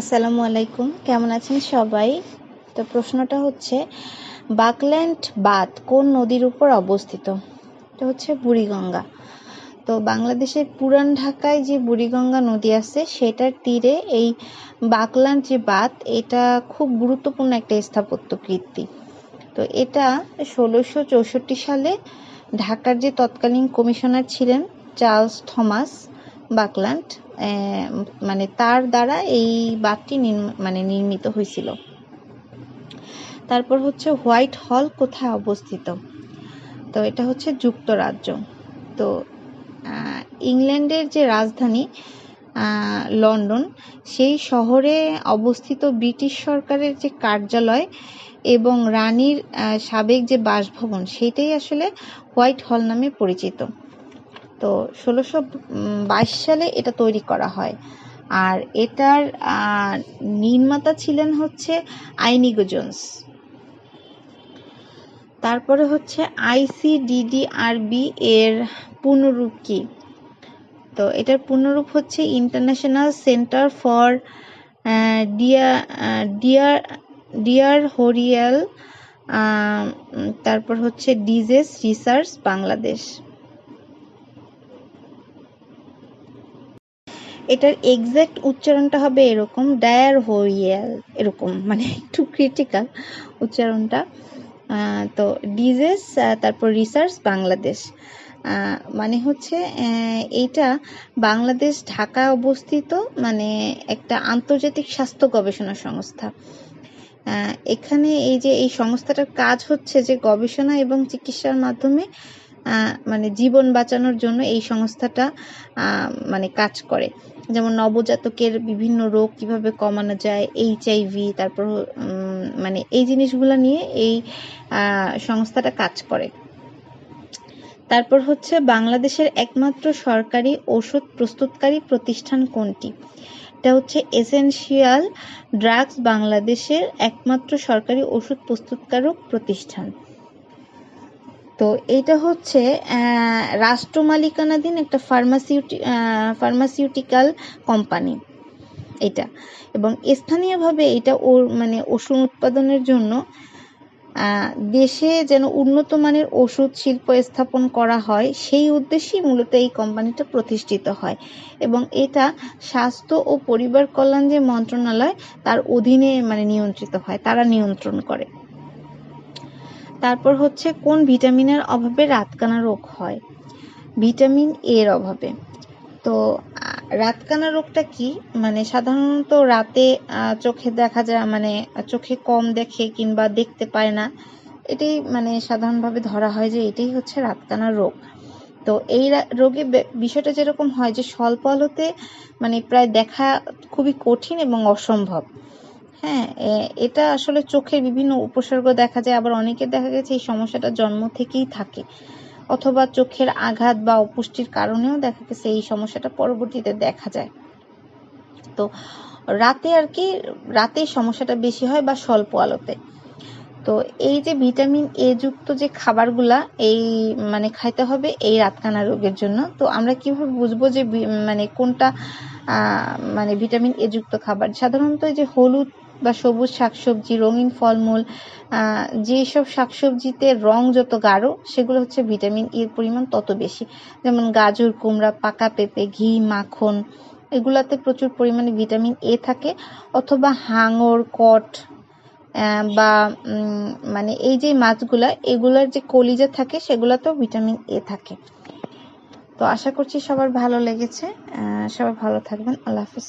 আসসালামু আলাইকুম। কেমন আছেন সবাই? তো প্রশ্নটা হচ্ছে, বাকল্যান্ড বাঁধ কোন নদীর উপর অবস্থিত? এটা হচ্ছে বুড়িগঙ্গা। তো বাংলাদেশের পুরান ঢাকায় যে বুড়িগঙ্গা নদী আছে, সেটার তীরে এই বাকল্যান্ড যে বাঁধ, এটা খুব গুরুত্বপূর্ণ একটা স্থাপত্য কীর্তি। তো এটা ষোলোশো চৌষট্টি সালে ঢাকার যে তৎকালীন কমিশনার ছিলেন চার্লস থমাস বাকল্যান্ড মানে তার দ্বারা এই বাঁধটি মানে নির্মিত হয়েছিল। তারপর হচ্ছে হোয়াইট হল কোথায় অবস্থিত? তো এটা হচ্ছে যুক্তরাজ্য। তো ইংল্যান্ডের যে রাজধানী লন্ডন, সেই শহরে অবস্থিত ব্রিটিশ সরকারের যে কার্যালয় এবং রানীর সাবেক যে বাসভবন সেটাই আসলে হোয়াইট হল নামে পরিচিত। তো ষোলোশো বাইশ সালে এটা তৈরি করা হয়। আর এটার নির্মাতা ছিলেন হচ্ছে আইনিগো জোন্স। তারপরে হচ্ছে আইসিডিডিআরবি এর পুনরূপ কি? তো এটার পুনরূপ হচ্ছে ইন্টারন্যাশনাল সেন্টার ফর ডিয়া ডিয়ার ডিয়ার হরিয়াল তারপর হচ্ছে ডিজেস রিসার্চ বাংলাদেশ। এটার এক্স্যাক্ট উচ্চারণটা হবে এরকম ডায়ার হোইয়াল এরকম মানে একটু ক্রিটিক্যাল উচ্চারণটা। তো ডিজেস তারপর রিসার্চ বাংলাদেশ। মানে হচ্ছে এইটা বাংলাদেশ, ঢাকা অবস্থিত মানে একটা আন্তর্জাতিক স্বাস্থ্য গবেষণা সংস্থা। এখানে এই যে এই সংস্থাটার কাজ হচ্ছে যে গবেষণা এবং চিকিৎসার মাধ্যমে মানে জীবন বাঁচানোর জন্য এই সংস্থাটা মানে কাজ করে। যেমন নবজাতকের বিভিন্ন রোগ কীভাবে কমানো যায় এইচআইভি তারপর মানে এই জিনিসগুলো নিয়ে এই সংস্থাটা কাজ করে। তারপর হচ্ছে বাংলাদেশের একমাত্র সরকারি ওষুধ প্রস্তুতকারী প্রতিষ্ঠান কোনটি? এটা হচ্ছে এসেনশিয়াল ড্রাগস বাংলাদেশের একমাত্র সরকারি ওষুধ প্রস্তুতকারক প্রতিষ্ঠান। তো এটা হচ্ছে রাষ্ট্র মালিকানাধীন একটা ফার্মাসিউটি ফার্মাসিউটিক্যাল কোম্পানি এটা। এবং স্থানীয়ভাবে এটা ওর মানে ওষুধ উৎপাদনের জন্য দেশে যেন উন্নত মানের ওষুধ শিল্প স্থাপন করা হয়, সেই উদ্দেশ্যেই মূলত এই কোম্পানিটা প্রতিষ্ঠিত হয়। এবং এটা স্বাস্থ্য ও পরিবার কল্যাণ যে মন্ত্রণালয়, তার অধীনে মানে নিয়ন্ত্রিত হয়, তারা নিয়ন্ত্রণ করে। তারপর হচ্ছে কোন ভিটামিনের অভাবে রাতকানা রোগ হয়? ভিটামিন এর অভাবে। তো রাতকানা রোগটা কি? মানে সাধারণত রাতে চোখে দেখা যায় মানে চোখে কম দেখে কিংবা দেখতে পায় না, এটাই মানে সাধারণভাবে ধরা হয় যে এটাই হচ্ছে রাতকানা রোগ। তো এই রোগে বিষয়টা যেরকম হয় যে স্বল্প আলোতে মানে প্রায় দেখা খুবই কঠিন এবং অসম্ভব। হ্যাঁ এটা আসলে চোখের বিভিন্ন উপসর্গ দেখা যায়। আবার অনেকের দেখা গেছে এই সমস্যাটা জন্ম থেকেই থাকে। অথবা চোখের আঘাত বা অপুষ্টির কারণেও দেখা গেছে এই সমস্যাটা পরবর্তীতে দেখা যায়। তো রাতে আর কি, রাতে সমস্যাটা বেশি হয় বা স্বল্প আলোতে। তো এই যে ভিটামিন এ যুক্ত যে খাবারগুলা, এই মানে খাইতে হবে এই রাতকানা রোগের জন্য। তো আমরা কীভাবে বুঝব যে মানে কোনটা মানে ভিটামিন এ যুক্ত খাবার? সাধারণত এই যে হলুদ বা সবুজ শাকসবজি, রঙিন ফলমূল যেসব শাকসবজিতে রং যত গাঢ়, সেগুলো হচ্ছে ভিটামিন এর পরিমাণ তত বেশি। যেমন গাজর, কুমড়া, পাকা পেঁপে, ঘি, মাখন, এগুলাতে প্রচুর পরিমাণে ভিটামিন এ থাকে। অথবা হাঙর, কট বা মানে এই যে মাছগুলা, এগুলার যে কলিজা থাকে, সেগুলাতেও ভিটামিন এ থাকে। তো আশা করছি সবার ভালো লেগেছে। সবাই ভালো থাকবেন। আল্লাহ হাফিজ।